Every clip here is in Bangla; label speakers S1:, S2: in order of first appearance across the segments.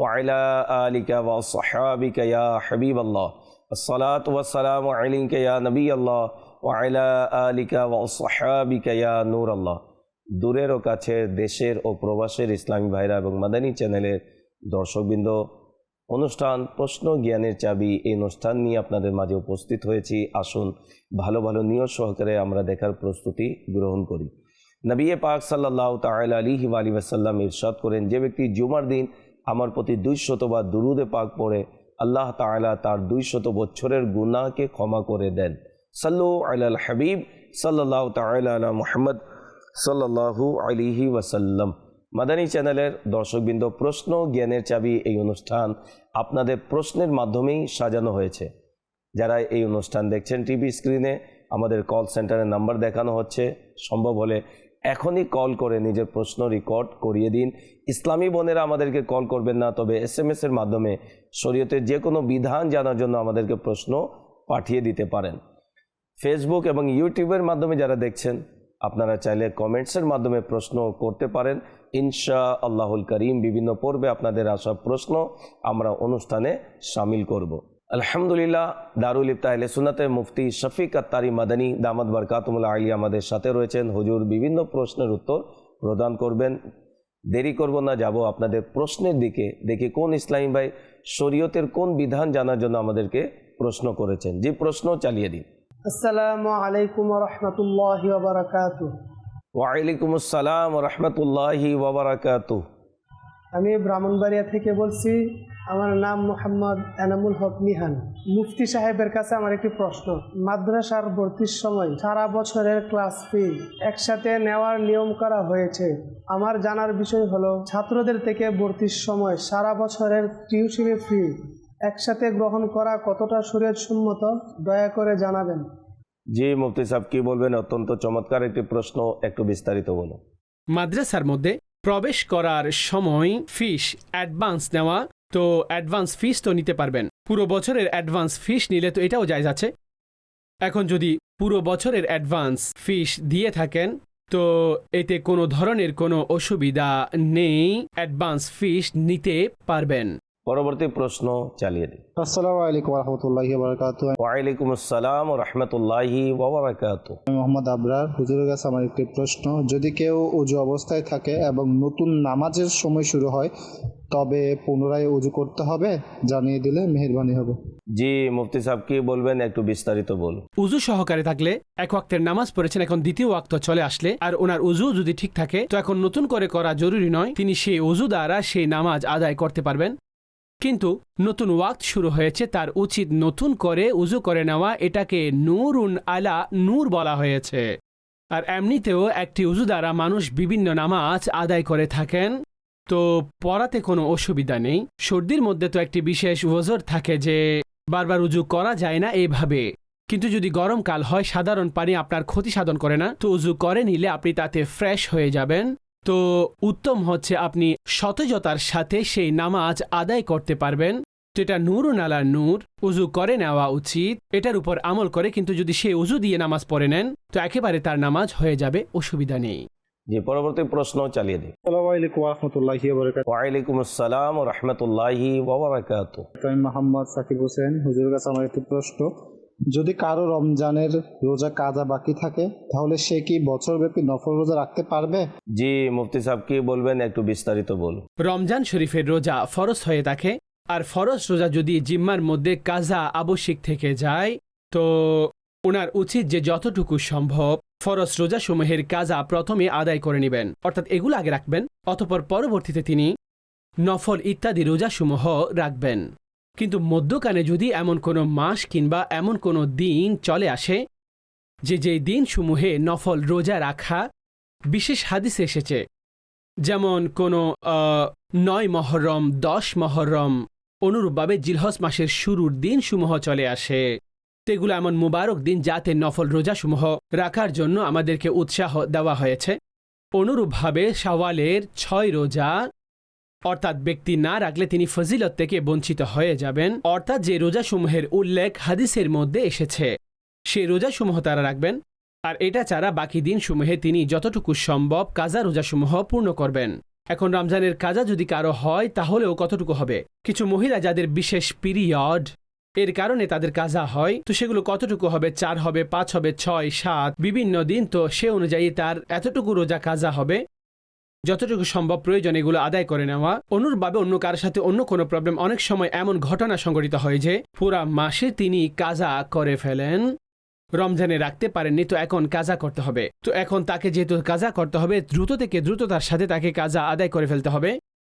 S1: ওয়াইলা আলিকা ওয়া সাহাবিকা ইয়া হাবিব আল্লাহ আসসালাত ওয়াসালাম আলিকা ইয়া নবী আল্লাহ ওয়াইলা আলিকা ওয়া সাহাবিকা ইয়া নূর আল্লাহ দূরের ও কাছের দেশের ও প্রবাসের ইসলামী ভাইরা এবং মাদানী চ্যানেলের দর্শকবৃন্দ, অনুষ্ঠান, প্রশ্ন, জ্ঞানের চাবি এই অনুষ্ঠান নিয়ে আপনাদের মাঝে উপস্থিত হয়েছি। আসুন, ভালো ভালো নিয়ত সহকারে আমরা দেখার প্রস্তুতি গ্রহণ করি। নবী পাক সাল্লাহ তাল আলী আলী ওয়াসাল্লাম ইরশাদ করেন, যে ব্যক্তি জুমার দিন আমার প্রতি দুই শতবার দুরুদে পাক পড়ে, আল্লাহ তাআলা তার দুই শত বছরের গুনাহকে ক্ষমা করে দেন। সাল্লু আলাল হাবিব সাল্লাহ আলা মুহাম্মদ, সাল্লাল্লাহু আলিহি ওয়াসাল্লাম। মাদানী চ্যানেলের দর্শকবৃন্দ, প্রশ্ন জ্ঞানের চাবি এই অনুষ্ঠান আপনাদের প্রশ্নের মাধ্যমেই সাজানো হয়েছে। যারা এই অনুষ্ঠান দেখছেন টিভি স্ক্রিনে, আমাদের কল সেন্টারের নাম্বার দেখানো হচ্ছে। সম্ভব হলে এখনই কল করে নিজের প্রশ্ন রেকর্ড করিয়ে দিন। ইসলামী বোনেরা আমাদেরকে কল করবেন না, তবে এস এম এর মাধ্যমে শরীয়তের যে কোনো বিধান জানার জন্য আমাদেরকে প্রশ্ন পাঠিয়ে দিতে পারেন। ফেসবুক এবং ইউটিউবের মাধ্যমে যারা দেখছেন, আপনারা চাইলে কমেন্টসের মাধ্যমে প্রশ্ন করতে পারেন। ইনশা আল্লাহুল করিম, বিভিন্ন পর্বে আপনাদের আসা প্রশ্ন আমরা অনুষ্ঠানে সামিল করব। আলহামদুলিল্লাহ দারুল ইফতাহলে সুনাতে মুফতি শফিক আত্তারি মাদানী দামাদ বরকাতমুল্লা আলী আমাদের সাথে রয়েছেন। হুজুর বিভিন্ন প্রশ্নের উত্তর প্রদান করবেন। দেরি করব না যাব আপনাদের প্রশ্নের দিকে দেখি কোন ইসলামী ভাই শরীয়তের কোন বিধান জানার জন্য আমাদেরকে প্রশ্ন করেছেন। যে প্রশ্ন চালিয়ে দিন।
S2: আসসালামু আলাইকুম রহমতুল্লাহ
S1: ওয়ালাইকুম আসসালাম রহমতুল্লাহি ওবরাকাতু
S2: আমি ব্রাহ্মণবাড়িয়া থেকে বলছি আমার নাম মোহাম্মদ এনামুল হক মিহান। মুফতি সাহেবের কাছে আমার একটি প্রশ্ন। মাদ্রাসার ভর্তির সময় সারা বছরের ক্লাস ফি একসাথে নেওয়ার নিয়ম করা হয়েছে। আমার জানার বিষয় হলো ছাত্রদের থেকে ভর্তির সময় সারা বছরের টিউশনি ফি একসাথে গ্রহণ করা কতটা সুরেজসম্মত দয়া করে জানাবেন।
S1: জি মুফতি সাহেব কি বলবেন? অত্যন্ত চমৎকার একটি প্রশ্ন একটু বিস্তারিত বলুন।
S3: মাদ্রাসার মধ্যে প্রবেশ করার সময় ফিস অ্যাডভান্স নেওয়া তো অ্যাডভান্স ফিস তো নিতে পারবেন। পুরো বছরের অ্যাডভান্স ফিস নিলে তো এটাও যায় আছে। এখন যদি পুরো বছরের অ্যাডভান্স ফিস দিয়ে থাকেন, তো এতে কোনো ধরনের কোনো অসুবিধা নেই। অ্যাডভান্স ফিস নিতে পারবেন।
S1: পরবর্তী প্রশ্ন চালিয়ে দিন
S4: আসসালামু আলাইকুম রহমতুল্লাহি বারকাত
S1: ওয়ালাইকুম আসসালাম রহমতুল্লাহি ওবরাকাতু
S4: আমি মোহাম্মদ আবরার হুজুরের কাছে আমার একটি প্রশ্ন। যদি কেউ উজু অবস্থায় থাকে এবং নতুন নামাজের সময় শুরু হয় তবে পুনরায় উজু করতে হবে? জানিয়ে দিলে মেহেরবানি হবে।
S1: জি মুফতি সাহেব কি বলবেন একটু বিস্তারিত বলুন।
S3: উজু সহকারে থাকলে এক ওয়াক্তের নামাজ পড়েছেন এখন দ্বিতীয় ওয়াক্ত চলে আসলে আর ওনার উজু যদি ঠিক থাকে তো এখন নতুন করে করা জরুরি নয় তিনি সেই উজু দ্বারা সেই নামাজ আদায় করতে পারবেন। কিন্তু নতুন ওয়াক্ত শুরু হয়েছে, তার উচিত নতুন করে উজু করে নেওয়া, এটাকে নূরুন আলা নূর বলা হয়েছে। আর এমনিতেও একটি উজু দ্বারা মানুষ বিভিন্ন নামাজ আদায় করে থাকেন। তো পড়াতে কোনো অসুবিধা নেই। সর্দির মধ্যে তো একটি বিশেষ ওজর থাকে যে বারবার উজু করা যায় না এইভাবে। কিন্তু যদি গরমকাল হয়, সাধারণ পানি আপনার ক্ষতি সাধন করে না। তো উজু করে নিলে আপনি তাতে ফ্রেশ হয়ে যাবেন। তো উত্তম হচ্ছে আপনি সতেজতার সাথে সেই নামাজ আদায় করতে পারবেন। তো এটা নূরুন আলা নূর। উজু করে নেওয়া উচিত। এটার উপর আমল করে কিন্তু যদি সে উজু দিয়ে নামাজ পড়ে নেন তো একেবারে তার নামাজ হয়ে যাবে অসুবিধা নেই।
S1: জি পরবর্তী প্রশ্ন চালিয়ে দিন
S4: আসসালামু আলাইকুম রহমতুল্লাহি বারকাত
S1: ওয়ালাইকুম আসসালাম রহমতুল্লাহি
S4: আমি মোহাম্মদ সাকিব হোসেন হুজুরের কাছে আমার একটি প্রশ্ন। যদি কারও রমজানের রোজা কাজা বাকি থাকে তাহলে সে কি বছরব্যাপী নফল রোজা রাখতে পারবে?
S1: জি মুফতি সাহেব কি বলবেন একটু বিস্তারিত বলুন।
S3: রমজান শরীফের রোজা ফরজ হয়ে থাকে আর ফরজ রোজা যদি জিম্মার মধ্যে কাজা আবশ্যিক থেকে যায় তো ওনার উচিত যে যতটুকু সম্ভব ফরজ রোজা সমূহের কাজা প্রথমে আদায় করে নেবেন। অর্থাৎ এগুলো আগে রাখবেন অতপর পরবর্তীতে তিনি নফল ইত্যাদি রোজাসমূহ রাখবেন। কিন্তু মধ্যকানে যদি এমন কোনো মাস কিংবা এমন কোনো দিন চলে আসে, যে যেই দিনসমূহে নফল রোজা রাখা বিশেষ হাদিস এসেছে, যেমন কোনো নয় মহরম, দশ মহরম অনুরূপভাবে জিলহস মাসের শুরুর দিনসমূহ চলে আসে। তো এগুলো এমন মুবারক দিন যাতে নফল রোজাসমূহ রাখার জন্য আমাদেরকে উৎসাহ দেওয়া হয়েছে। অনুরূপভাবে শাওয়ালের ছয় রোজা অর্থাৎ ব্যক্তি না রাখলে তিনি ফজিলত থেকে বঞ্চিত হয়ে যাবেন। অর্থাৎ যে রোজাসমূহের উল্লেখ হাদিসের মধ্যে এসেছে, সে রোজাসমূহ তারা রাখবেন আর এটা ছাড়া বাকি দিনসমূহে তিনি যতটুকু সম্ভব কাজা রোজাসমূহ পূর্ণ করবেন। এখন রমজানের কাজা যদি কারও হয়, তাহলেও কতটুকু হবে? কিছু মহিলা যাদের বিশেষ পিরিয়ড, এর কারণে তাদের কাজা হয়, তো সেগুলো কতটুকু হবে? চার হবে, পাঁচ হবে, ছয়, সাত, বিভিন্ন দিন, তো সে অনুযায়ী তার এতটুকু রোজা কাজা হবে যতটুকু সম্ভব প্রয়োজন এগুলো আদায় করে নেওয়া। অনুরূপভাবে অন্য কারোর সাথে অন্য কোনো প্রবলেম অনেক সময় এমন ঘটনা সংঘটিত হয় যে পুরা মাসে তিনি কাজা করে ফেলেন। রমজানে রাখতে পারেননি, তো এখন কাজা করতে হবে। তো এখন তাকে যেহেতু কাজা করতে হবে, দ্রুত থেকে দ্রুততার সাথে তাকে কাজা আদায় করে ফেলতে হবে।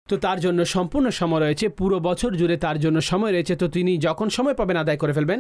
S3: তো তার জন্য সম্পূর্ণ সময় রয়েছে, পুরো বছর জুড়ে তার জন্য সময় রয়েছে। তো তিনি যখন সময় পাবেন আদায় করে ফেলবেন।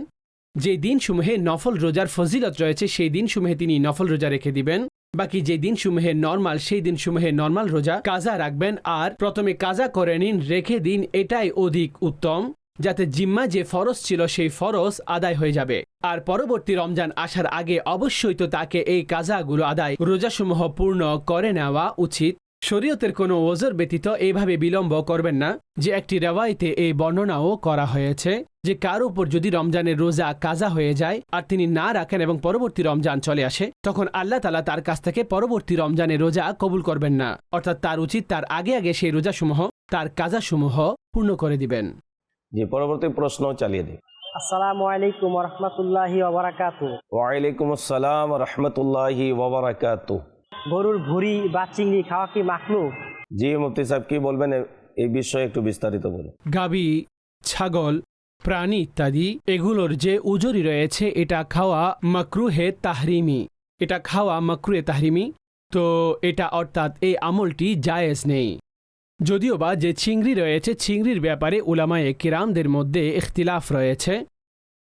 S3: যে দিনসমূহে নফল রোজার ফজিলত রয়েছে, সেই দিনসমূহে তিনি নফল রোজা রেখে দিবেন। বাকি যে দিনসমূহে নর্মাল সেই দিনসমূহে নর্মাল রোজা কাজা রাখবেন আর প্রথমে কাজা করে নিন, রেখে দিন, এটাই অধিক উত্তম, যাতে জিম্মা যে ফরজ ছিল সেই ফরজ আদায় হয়ে যাবে। আর পরবর্তী রমজান আসার আগে অবশ্যই তো তাকে এই কাজাগুলো আদায়, রোজাসমূহ পূর্ণ করে নেওয়া উচিত। শরীয়তের কোনো ওজর ব্যতীত এভাবে বিলম্ব করবেন না, যে একটি রেওয়ায়তে এই বর্ণনাও করা হয়েছে। যে কার উপর যদি রমজানের রোজা কাজা হয়ে যায় আর তিনি না রাখেন এবং পরবর্তী রমজান চলে আসে তখন আল্লাহ তালা তার কাছ থেকে পরবর্তী রমজানের রোজা কবুল করবেন না। অর্থাৎ তার উচিত তার আগে আগে সেই রোজাসমূহ তার কাজাসমূহ পূর্ণ করে দিবেন।
S1: জি পরবর্তী প্রশ্ন চালিয়ে দিন
S5: আসসালামু আলাইকুম রহমতুল্লাহি
S1: ওয়ালাইকুম আসসালাম রহমতুল্লাহি ওবরাকাতু
S5: গরুর ভুড়ি বা চিংড়ি খাওয়া কি মাখলু
S1: জি মুফতি সাহেব কি বলবেন এই বিষয়ে একটু বিস্তারিত বলুন।
S3: গাবি ছাগল প্রাণী ইত্যাদি, এগুলোর যে উজরি রয়েছে, এটা খাওয়া মাকরুহে তাহরিমি। এটা খাওয়া মাকরুহে তাহরিমি। তো এটা অর্থাৎ এই আমলটি জায়েজ নেই। যদিও বা যে চিংড়ি রয়েছে, চিংড়ির ব্যাপারে উলামায়ে কিরামদের মধ্যে ইখতিলাফ রয়েছে।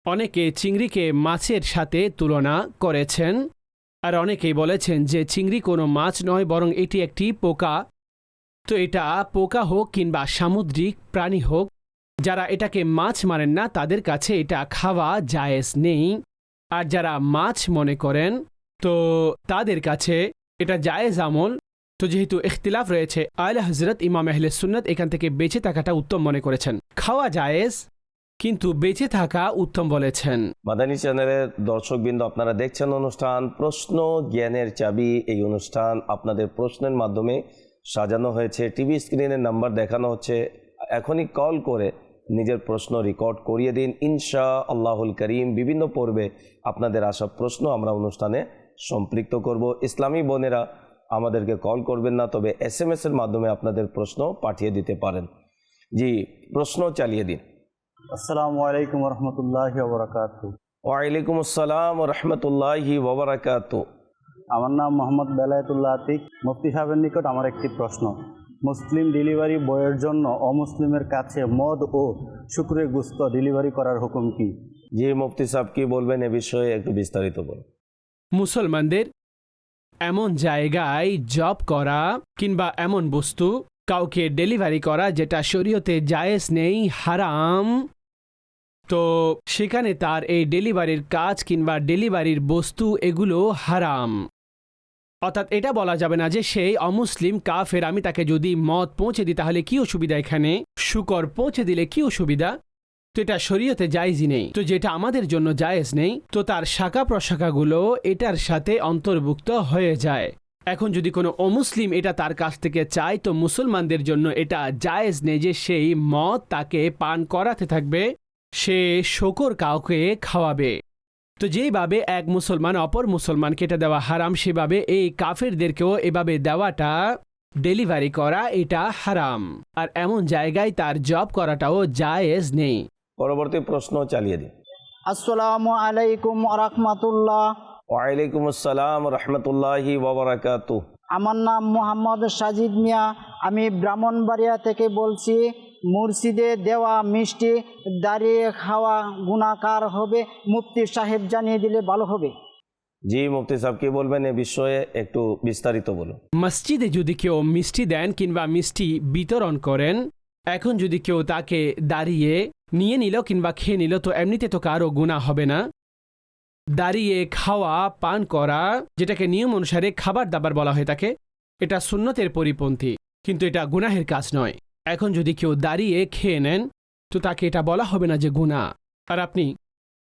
S3: অনেকে চিংড়িকে মাছের সাথে তুলনা করেছেন, আর অনেকেই বলেছেন যে চিংড়ি কোনো মাছ নয়, বরং এটি একটি পোকা। তো এটা পোকা হোক কিংবা সামুদ্রিক প্রাণী হোক যারা এটাকে মাছ মানেন না, তাদের কাছে এটা খাওয়া জায়েজ নেই। আর যারা মাছ মনে করেন, তো তাদের কাছে এটা জায়েজ আমল। তো যেহেতু ইখতিলাফ রয়েছে, আয়লা হজরত ইমাম আহলে সুন্নত এখান থেকে বেঁচে থাকাটা উত্তম মনে করেছেন। খাওয়া জায়েজ, কিন্তু বেঁচে থাকা উত্তম বলেছেন।
S1: মাদানী চ্যানেলের দর্শকবৃন্দ, আপনারা দেখছেন অনুষ্ঠান, প্রশ্ন জ্ঞানের চাবি। এই অনুষ্ঠান আপনাদের প্রশ্নের মাধ্যমে সাজানো হয়েছে। টিভি স্ক্রিনের নাম্বার দেখানো হচ্ছে। এখনই কল করে নিজের প্রশ্ন রেকর্ড করিয়ে দিন। ইনশা আল্লাহুল করিম বিভিন্ন পর্বে আপনাদের আসা প্রশ্ন আমরা অনুষ্ঠানে সম্পৃক্ত করব। ইসলামী বোনেরা আমাদেরকে কল করবেন না তবে এস এম এর মাধ্যমে আপনাদের প্রশ্ন পাঠিয়ে দিতে পারেন। জি প্রশ্ন চালিয়ে দিন।
S6: আসসালামু আলাইকুম রহমতুল্লাহ ওবরাকাত।
S1: ওয়ালাইকুম আসসালাম রহমতুল্লাহি ওবরাকাত।
S6: আমার নাম মোহাম্মদ বেলায়েতুল্লাহ আতিক। মুফতি সাহেবের নিকট আমার একটি প্রশ্ন। মুসলিম ডেলিভারি বয়ের জন্য অমুসলিমের কাছে মদ ও শুক্রের গুস্ত ডেলিভারি করার হুকুম কি?
S1: জি মুফতি সাহেব কি বলবেন এ বিষয়ে একটু বিস্তারিত বলুন।
S3: মুসলমানদের এমন জায়গায় জব করা কিংবা এমন বস্তু কাউকে ডেলিভারি করা যেটা শরীয়তে জায়েজ নেই হারাম তো সেখানে তার এই ডেলিভারির কাজ কিংবা ডেলিভারির বস্তু এগুলো হারাম। অর্থাৎ এটা বলা যাবে না যে সেই অমুসলিম কাফের আমি তাকে যদি মদ পৌঁছে দিই তাহলে কি অসুবিধা এখানে? শুকর পৌঁছে দিলে কি অসুবিধা? তো এটা শরীয়তে জায়েজই নেই। তো যেটা আমাদের জন্য জায়েজ নেই, তো তার শাখা প্রশাখাগুলো এটার সাথে অন্তর্ভুক্ত হয়ে যায়। এখন যদি কোনো অমুসলিম এটা তার কাছ থেকে চায়, তো মুসলমানদের জন্য এটা জায়েজ নেই যে সেই মদ তাকে পান করাতে থাকবে, সে শকর কাউকে খাওয়াবে। তো যেইভাবে এক মুসলমান অপর মুসলমানকে এটা দেওয়া হারাম সেভাবে এই কাফেরদেরকেও এভাবে দেওয়াটা ডেলিভারি করা এটা হারাম। আর এমন জায়গায় তার জব করাটাও জায়েজ নেই।
S1: পরবর্তী প্রশ্ন চালিয়ে দিন
S5: আসসালামু আলাইকুম রহমতুল্লাহ।
S1: ওয়ালাইকুম আসসালাম রহমতুল্লাহি ওবরাকাতু
S5: আমার নাম মোহাম্মদ সাজিদ মিয়া। আমি ব্রাহ্মণবাড়িয়া থেকে বলছি মুর্শিদে দেওয়া মিষ্টি দাঁড়িয়ে খাওয়া গুণাকার হবে মুফতি সাহেব জানিয়ে দিলে ভালো হবে।
S1: জি মুফতি সাহেব কি বলবেন এ বিষয়ে একটু বিস্তারিত বলুন।
S3: মসজিদে যদি কেউ মিষ্টি দেন কিংবা মিষ্টি বিতরণ করেন এখন যদি কেউ তাকে দাঁড়িয়ে নিয়ে নিল কিংবা খেয়ে নিল তো এমনিতে তো কারও গুণা হবে না। দাঁড়িয়ে খাওয়া পান করা যেটাকে নিয়ম অনুসারে খাবার দাবার বলা হয়ে থাকে এটা সুন্নতের পরিপন্থী কিন্তু এটা গুনাহের কাজ নয়। এখন যদি কেউ দাঁড়িয়ে খেয়ে নেন, তো তাকে এটা বলা হবে না যে গুণা আর আপনি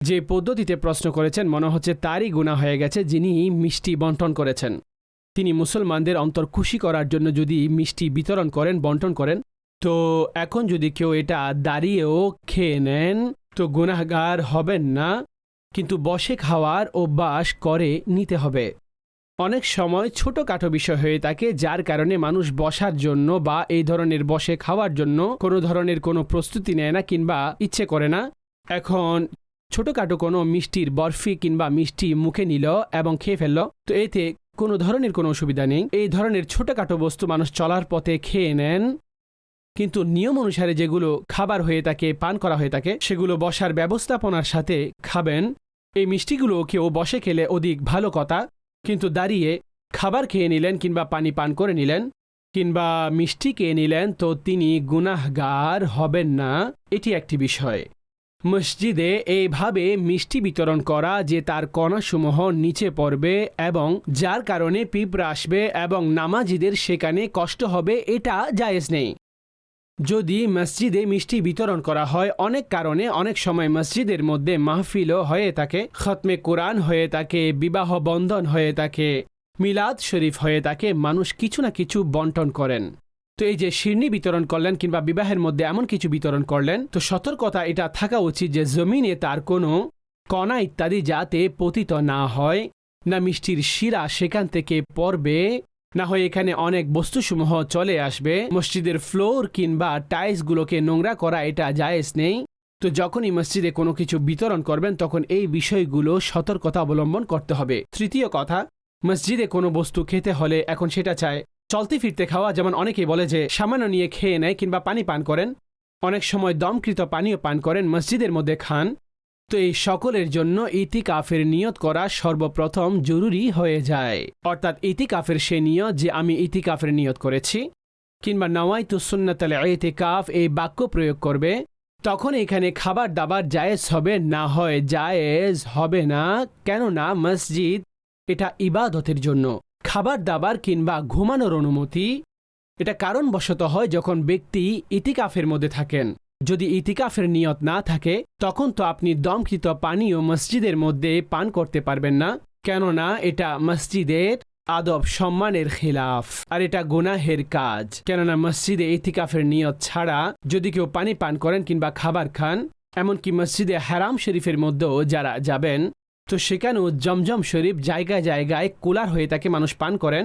S3: যে পদ্ধতিতে প্রশ্ন করেছেন, মনে হচ্ছে তারই গুণা হয়ে গেছে যিনি মিষ্টি বন্টন করেছেন। তিনি মুসলমানদের অন্তর খুশি করার জন্য যদি মিষ্টি বিতরণ করেন বন্টন করেন, তো এখন যদি কেউ এটা দাঁড়িয়েও খেয়ে নেন, তো গুনাহগার হবেন না, কিন্তু বসে খাওয়ার অভ্যাস করে নিতে হবে। অনেক সময় ছোটোখাটো বিষয় হয়ে থাকে, যার কারণে মানুষ বসার জন্য বা এই ধরনের বসে খাওয়ার জন্য কোনো ধরনের কোনো প্রস্তুতি নেয় না কিংবা ইচ্ছে করে না। এখন ছোটোখাটো কোনো মিষ্টির বরফি কিংবা মিষ্টি মুখে নিল এবং খেয়ে ফেলল, তো এতে কোনো ধরনের কোনো অসুবিধা নেই। এই ধরনের ছোটোখাটো বস্তু মানুষ চলার পথে খেয়ে নেন। কিন্তু নিয়ম অনুসারে যেগুলো খাবার হয়ে থাকে, পান করা হয়ে থাকে, সেগুলো বসার ব্যবস্থাপনার সাথে খাবেন। এই মিষ্টিগুলো কেউ বসে খেলে অধিক ভালো কথা। কিন্তু দাঁড়িয়ে খাবার খেয়ে নিলেন কিংবা পানি পান করে নিলেন কিংবা মিষ্টি খেয়ে নিলেন, তো তিনি গুনাহগার হবেন না। এটি একটি বিষয়। মসজিদে এইভাবে মিষ্টি বিতরণ করা যে তার কণাসমূহ নিচে পড়বে এবং যার কারণে পিঁপড়া আসবে এবং নামাজিদের সেখানে কষ্ট হবে, এটা জায়েজ নেই। যদি মসজিদে মিষ্টি বিতরণ করা হয়, অনেক কারণে অনেক সময় মসজিদের মধ্যে মাহফিলও হয়ে থাকে। খতমে কোরআন হয়ে থাকে, বিবাহ বন্ধন হয়ে থাকে, মিলাদ শরীফ হয়ে থাকে, মানুষ কিছু না কিছু বন্টন করেন। তো এই যে শিরনি বিতরণ করলেন কিংবা বিবাহের মধ্যে এমন কিছু বিতরণ করলেন, তো সতর্কতা এটা থাকা উচিত যে জমিনে তার কোনো কণা ইত্যাদি যাতে পতিত না হয়, না মিষ্টির শিরা সেখান থেকে পড়বে। না হয় এখানে অনেক বস্তুসমূহ চলে আসবে। মসজিদের ফ্লোর কিংবা টাইলসগুলোকে নোংরা করা এটা জায়েজ নেই। তো যখনই মসজিদে কোনো কিছু বিতরণ করবেন, তখন এই বিষয়গুলো সতর্কতা অবলম্বন করতে হবে। তৃতীয় কথা, মসজিদে কোনো বস্তু খেতে হলে এখন সেটা চায় চলতে ফিরতে খাওয়া, যেমন অনেকেই বলে যে, সামান্য নিয়ে খেয়ে নেয় কিংবা পানি পান করেন। অনেক সময় দমকৃত পানীয় পান করেন, মসজিদের মধ্যে খান। তো এই সকলের জন্য ইতিকাফের নিয়ত করা সর্বপ্রথম জরুরি হয়ে যায়। অর্থাৎ ইতিকাফের সে নিয়ত যে আমি ইতিকাফের নিয়ত করেছি, কিংবা নওয়াই নওয়াইতু সুন্নাতাল ইতিকাফ এই বাক্য প্রয়োগ করবে, তখন এখানে খাবার দাবার জায়েজ হবে না হয়, জায়েজ হবে না, কেননা মসজিদ এটা ইবাদতের জন্য। খাবার দাবার কিংবা ঘুমানোর অনুমতি এটা কারণবশত হয় যখন ব্যক্তি ইতিকাফের মধ্যে থাকেন। যদি ইতিকাফের নিয়ত না থাকে, তখন তো আপনি দমকৃত পানীয় মসজিদের মধ্যে পান করতে পারবেন না, কেননা এটা মসজিদের আদব সম্মানের খিলাফ, আর এটা গুনাহের কাজ। কেননা মসজিদে ইতিকাফের নিয়ত ছাড়া যদি কেউ পানি পান করেন কিংবা খাবার খান, এমনকি মসজিদে হারাম শরীফের মধ্যেও যারা যাবেন, তো সেখানেও জমজম শরীফ জায়গায় জায়গায় কুলার হয়ে তাকে মানুষ পান করেন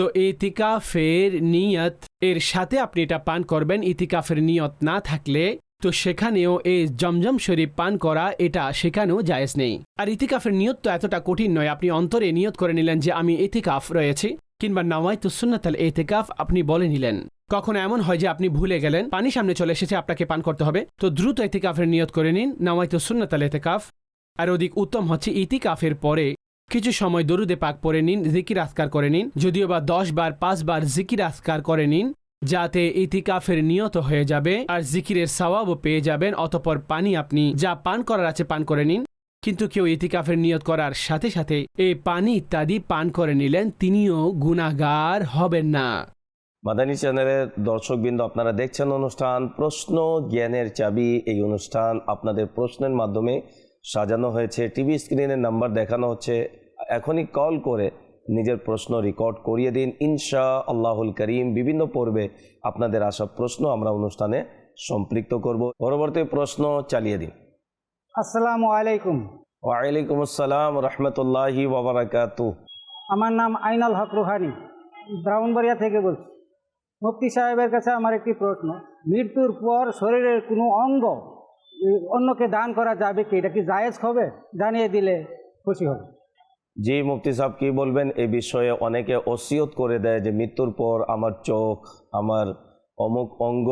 S3: তো ইতিকাফের নিয়ত, এর সাথে আপনি এটা পান করবেন, ইতিকাফের নিয়ত না থাকলে তো সেখানেও এই জমজম শরীফ পান করা, এটা সেখানেও জায়েজ নেই। আর ইতিকাফের নিয়ত তো এতটা কঠিন নয়, আপনি অন্তরে নিয়ত করে নিলেন যে আমি ইতিকাফ রয়েছি, কিংবা নাওয়াই তো সুন্নাতাল এতেকাফ আপনি বলে নিলেন। কখনো এমন হয় যে আপনি ভুলে গেলেন, পানি সামনে চলে এসেছে, আপনাকে পান করতে হবে, তো দ্রুত এতেকাফের নিয়ত করে নিন নাওয়াই তো সুন্নাতাল এতেকাফ আর অধিক উত্তম হচ্ছে ইতিকাফের পরে কিছু সময় দরুদে পাক পরে নিন, জিকির আসকার করে নিন, যদিও বা দশ বার, পাঁচ বার জিকির আসকার করে নিন, যাতে ইতিকাফের নিয়ত হয়ে যাবে আর জিকিরের সওয়াবও পেয়ে যাবেন, অতপর পানি আপনি যা পান করার আছে পান করে নিন। কিন্তু কেউ ইতিকাফের নিয়ত করার সাথে সাথে এই পানি ইত্যাদি পান করে নিলেন, তিনিও গুনাগার হবেন না।
S1: মাদানী চ্যানেলের দর্শকবৃন্দ, আপনারা দেখছেন অনুষ্ঠান প্রশ্ন জ্ঞানের চাবি। এই অনুষ্ঠান আপনাদের প্রশ্নের মাধ্যমে সাজানো হয়েছে। টিভি স্ক্রিনের নাম্বার দেখানো হচ্ছে। এখনই কল করে নিজের প্রশ্ন রেকর্ড করিয়ে দিন। ইনশা আল্লাহুল করিম বিভিন্ন পর্বে আপনাদের আসা প্রশ্ন আমরা অনুষ্ঠানে সম্পৃক্ত করব। পরবর্তী প্রশ্ন চালিয়ে দিন।
S5: আসসালামু আলাইকুম।
S1: ওয়ালাইকুম আসসালাম রহমতুল্লাহি ওবরাকাতু
S5: আমার নাম আইনাল হক রুহানি ব্রাহ্মণবাড়িয়া থেকে বলছি। মুফতি সাহেবের কাছে আমার একটি প্রশ্ন মৃত্যুর পর শরীরের কোনো অঙ্গ অন্যকে দান করা যাবে কি? এটা কি জায়েজ হবে? জানিয়ে দিলে খুশি হবে।
S1: জি, মুফতি সাহেব, কি বলবেন? এই বিষয়ে অনেকে ওসিয়ত করে দেয় যে, মৃত্যুর পর আমার চোখ, আমার অমুক অঙ্গ,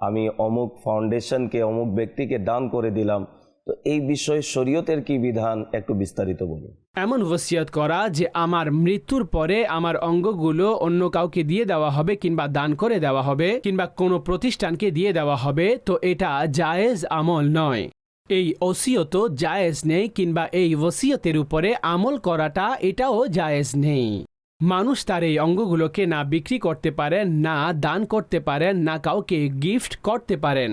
S1: আমি অমুক ফাউন্ডেশনকে অমুক ব্যক্তিকে দান করে দিলাম। তো এই বিষয়ে শরীয়তের কি বিধান? একটু বিস্তারিত বলুন।
S3: এমন ওসিয়ত করা যে, আমার মৃত্যুর পরে আমার অঙ্গগুলো অন্য কাউকে দিয়ে দেওয়া হবে কিংবা দান করে দেওয়া হবে কিংবা কোনো প্রতিষ্ঠানকে দিয়ে দেওয়া হবে, তো এটা জায়েজ আমল নয়। এই ওসিয়ত জায়েজ নেই কিংবা এই ওসিয়তের উপরে আমল করাটা এটাও জায়েজ নেই। মানুষ তার এই অঙ্গগুলোকে না বিক্রি করতে পারেন, না দান করতে পারেন, না কাউকে গিফট করতে পারেন।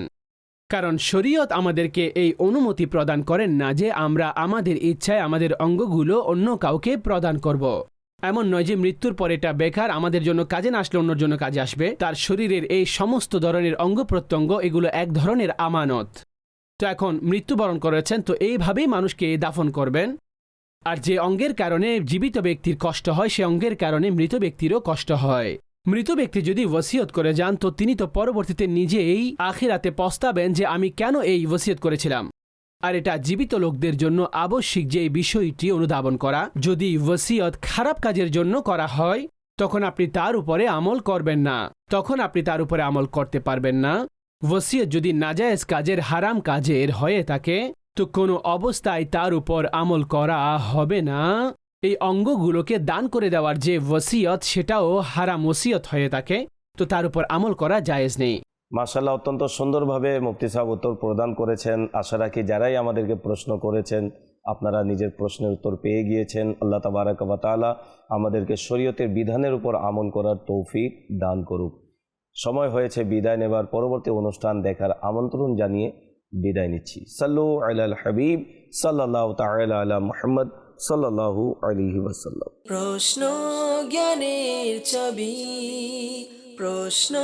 S3: কারণ শরীয়ত আমাদেরকে এই অনুমতি প্রদান করেন না যে আমরা আমাদের ইচ্ছায় আমাদের অঙ্গগুলো অন্য কাউকে প্রদান করব। এমন নয় যে মৃত্যুর পর এটা বেকার, আমাদের জন্য কাজে না আসলে অন্যর জন্য কাজে আসবে। তার শরীরের এই সমস্ত ধরনের অঙ্গ প্রত্যঙ্গ, এগুলো এক ধরনের আমানত। তো এখন মৃত্যুবরণ করেছেন, তো এইভাবেই মানুষকে দাফন করবেন। আর যে অঙ্গের কারণে জীবিত ব্যক্তির কষ্ট হয়, সে অঙ্গের কারণে মৃত ব্যক্তিরও কষ্ট হয়। মৃত ব্যক্তি যদি ওসিয়ত করে যান, তো তিনি তো পরবর্তীতে নিজেই আখিরাতে পস্তাবেন যে আমি কেন এই ওসিয়ত করেছিলাম। আর এটা জীবিত লোকদের জন্য আবশ্যিক যে বিষয়টি অনুধাবন করা। যদি ওসিয়ত খারাপ কাজের জন্য করা হয়, তখন আপনি তার উপরে আমল করবেন না। তখন আপনি তার উপরে আমল করতে পারবেন না। ওসিয়ত যদি নাজায়েজ কাজের হারাম কাজের হয়ে থাকে, তো কোনো অবস্থায় তার উপর আমল করা হবে না। এই অঙ্গগুলোকে দান করে দেওয়ার যে ওসিয়ত, সেটাও হারাম ওসিয়ত হয়ে থাকে, তো তার উপর আমল করা জায়েজ নেই।
S1: মাসাল্লাহ অত্যন্ত সুন্দরভাবে মুফতি সাহেব উত্তর প্রদান করেছেন। আশা রাখি যারাই আমাদেরকে প্রশ্ন করেছেন, আপনারা নিজের প্রশ্নের উত্তর পেয়ে গিয়েছেন। আল্লাহ তাবারাকালা আমাদেরকে শরীয়তের বিধানের উপর আমল করার তৌফিক দান করুক। সময় হয়েছে বিদায় নেবার। পরবর্তী অনুষ্ঠান দেখার আমন্ত্রণ জানিয়ে বিদায় নিচ্ছি। সাল্লু আলাল হাবিব সাল্লাহ তালা আলা মোহাম্মদ সাল্লাহু আলহি ওয়াসাল্লাম।
S7: প্রশ্ন জ্ঞানের চাবি, প্রশ্ন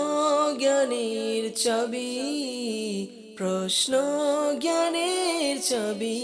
S7: জ্ঞানের চাবি, প্রশ্ন জ্ঞানের চাবি।